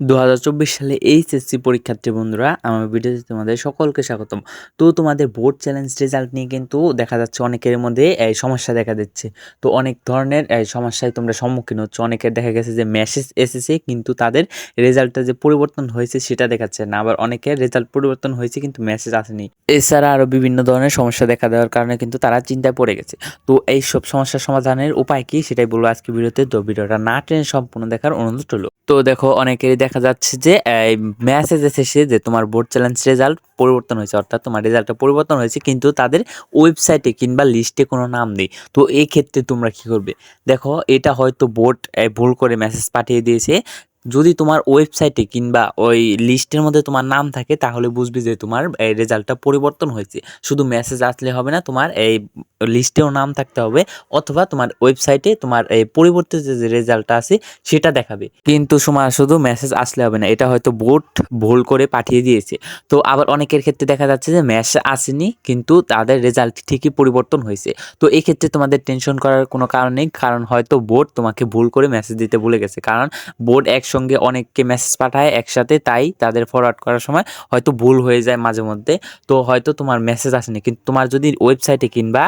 দু হাজার চব্বিশ সালে এইচএসসি পরীক্ষার্থী বন্ধুরা, আমার ভিডিওতে তোমাদের সকলকে স্বাগতম। তো তোমাদের বোর্ড চ্যালেঞ্জ রেজাল্ট নিয়ে কিন্তু দেখা যাচ্ছে অনেকের মধ্যে সমস্যা দেখা দিচ্ছে। তো অনেক ধরনের সমস্যায় তোমরা সম্মুখীন হচ্ছে। অনেকের দেখা গেছে যে মেসেজ এসেছে, কিন্তু তাদের রেজাল্টটা যে পরিবর্তন হয়েছে সেটা দেখাচ্ছে না। আবার অনেকের রেজাল্ট পরিবর্তন হয়েছে, কিন্তু মেসেজ আসেনি। এছাড়া আরও বিভিন্ন ধরনের সমস্যা দেখা দেওয়ার কারণে কিন্তু তারা চিন্তায় পড়ে গেছে। তো এই সব সমস্যার সমাধানের উপায় কী সেটাই বলব আজকে ভিডিওতে। তো ভিডিওটা না টেনে সম্পূর্ণ দেখার অনুরোধ রইল। তো দেখো, অনেকেরই দেখা যাচ্ছে যে মেসেজ এসেছে যে, তোমার বোর্ড চ্যালেঞ্জ রেজাল্ট পরিবর্তন হয়েছে। অর্থাৎ তোমার রেজাল্টটা পরিবর্তন হয়েছে, কিন্তু তাদের ওয়েবসাইটে কিংবা লিস্টে কোনো নাম নেই। তো এই ক্ষেত্রে তোমরা কি করবে? দেখো, এটা হয়তো বোর্ড ভুল করে মেসেজ পাঠিয়ে দিয়েছে। যদি তোমার ওয়েবসাইটে কিংবা ওই লিস্টের মধ্যে তোমার নাম থাকে, তাহলে বুঝবি যে তোমার রেজাল্টটা পরিবর্তন হয়েছে। শুধু মেসেজ আসলে হবে না, তোমার এই লিস্টেও নাম থাকতে হবে, অথবা তোমার ওয়েবসাইটে তোমার এই পরিবর্তিত যে রেজাল্টটা আছে, সেটা দেখাবে। কিন্তু সময় শুধু মেসেজ আসলে হবে না, এটা হয়তো বোর্ড ভুল করে পাঠিয়ে দিয়েছে। তো আবার অনেকের ক্ষেত্রে দেখা যাচ্ছে যে মেসেজ আসেনি, কিন্তু তাদের রেজাল্ট ঠিকই পরিবর্তন হয়েছে। তো এই ক্ষেত্রে তোমাদের টেনশন করার কোনো কারণ নেই, কারণ হয়তো বোর্ড তোমাকে ভুল করে মেসেজ দিতে ভুলে গেছে। কারণ বোর্ড একসঙ্গে অনেককে মেসেজ পাঠায় একসাথে, তাই তাদের ফরওয়ার্ড করার সময় হয়তো ভুল হয়ে যায় মাঝে মধ্যে। তো হয়তো তোমার মেসেজ আসেনি, কিন্তু তোমার যদি ওয়েবসাইটে কিংবা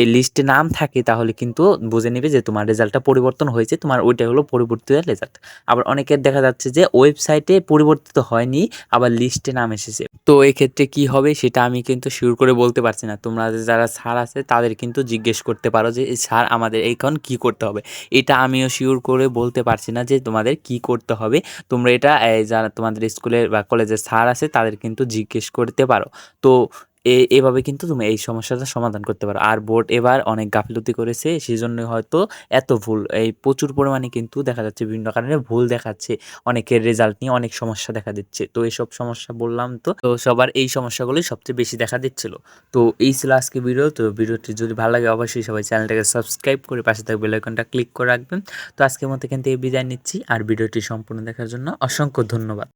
এই লিস্টে নাম থাকে, তাহলে কিন্তু বুঝে নেবে যে তোমার রেজাল্টটা পরিবর্তন হয়েছে, তোমার ওইটা হলো পরিবর্তিত রেজাল্ট আবার অনেকের দেখা যাচ্ছে যে ওয়েবসাইটে পরিবর্তিত হয়নি, আবার লিস্টে নাম এসেছে। তো এই ক্ষেত্রে কি হবে সেটা আমি কিন্তু শিওর করে বলতে পারছি না। তোমরা যারা স্যার আছে, তাদের কিন্তু জিজ্ঞেস করতে পারো যে স্যার আমাদের এইখন কি করতে হবে? এটা আমিও শিওর করে বলতে পারছি না যে তোমাদের কি করতে হবে? তোমরা এটা যারা তোমাদের স্কুলের বা কলেজের স্যার আছে, তাদের কিন্তু জিজ্ঞেস করতে পারো। তো এভাবে কিন্তু তুমি এই সমস্যাটা সমাধান করতে পারো। আর বোর্ড এবার অনেক গাফিলতি করেছে সেই জন্য হয়তো এত ভুল, এই প্রচুর পরিমাণে কিন্তু দেখা যাচ্ছে বিভিন্ন কারণে ভুল দেখাচ্ছে, অনেকের রেজাল্ট নিয়ে অনেক সমস্যা দেখা দিচ্ছে। তো এইসব সমস্যা বললাম তো তো সবার এই সমস্যাগুলোই সবচেয়ে বেশি দেখা দিচ্ছিল। তো এই ছিল আজকে ভিডিও তো ভিডিওটি যদি ভালো লাগে অবশ্যই সবাই চ্যানেলটাকে সাবস্ক্রাইব করে পাশে থাকবে বেলাইকনটা ক্লিক করে রাখবেন। তো আজকের মতো কিন্তু এই বিদায় নিচ্ছি, আর ভিডিওটি সম্পূর্ণ দেখার জন্য অসংখ্য ধন্যবাদ।